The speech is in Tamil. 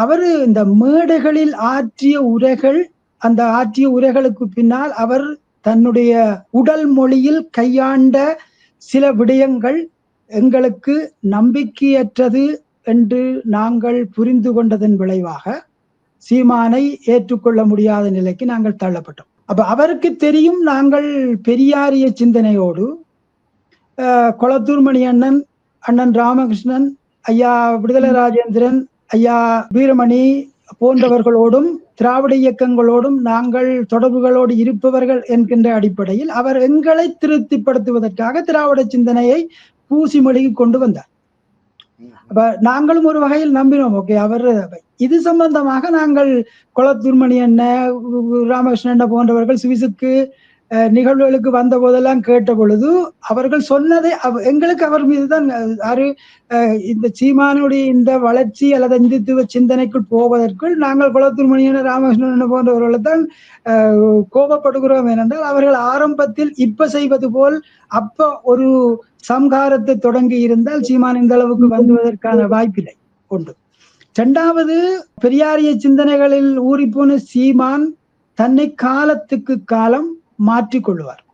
அவர் இந்த மேடைகளில் ஆற்றிய உரைகள் அந்த ஆற்றிய உரைகளுக்கு பின்னால் அவர் தன்னுடைய உடல் மொழியில் கையாண்ட சில விடயங்கள் எங்களுக்கு நம்பிக்கையற்றது என்று நாங்கள் புரிந்து கொண்டதன் விளைவாக சீமானை ஏற்றுக்கொள்ள முடியாத நிலைக்கு நாங்கள் தள்ளப்பட்டோம். அப்ப அவருக்கு தெரியும் நாங்கள் பெரியாரிய சிந்தனையோடு கொளத்தூர் மணி அண்ணன் அண்ணன் ராமகிருஷ்ணன் ஐயா விடுதலை ராஜேந்திரன் ஐயா வீரமணி போன்றவர்களோடும் திராவிட இயக்கங்களோடும் நாங்கள் தொடர்புகளோடு இருப்பவர்கள் என்கின்ற அடிப்படையில் அவர் எங்களை திருப்திப்படுத்துவதற்காக திராவிட சிந்தனையை பூசி மொழிக்கு கொண்டு வந்தார். அப்ப நாங்களும் ஒரு வகையில் நம்பினோம். ஓகே அவர் இது சம்பந்தமாக நாங்கள் குலத்துர்மணி என்ன ராமகிருஷ்ணன் போன்றவர்கள் சுவிசுக்கு நிகழ்வுகளுக்கு வந்த போதெல்லாம் கேட்ட பொழுது அவர்கள் சொன்னதை எங்களுக்கு அவர் மீதுதான் யாரு இந்த சீமானுடைய இந்த வளர்ச்சி அல்லது இந்துத்துவ சிந்தனைக்குள் போவதற்குள் நாங்கள் குளத்தூர்மணியன ராமகிருஷ்ணன் போன்றவர்களை தான் கோபப்படுகிறோம் ஏனென்றால் அவர்கள் ஆரம்பத்தில் இப்ப செய்வது போல் அப்ப ஒரு சம்ஹாரத்தை தொடங்கி இருந்தால் சீமான் இந்த அளவுக்கு வந்துவதற்கான வாய்ப்பில்லை. உண்டு. இரண்டாவது பெரியாரிய சிந்தனைகளில் ஊறிப்போன சீமான் தன்னை காலத்துக்கு காலம் மாற்றிக்கொள்வார்.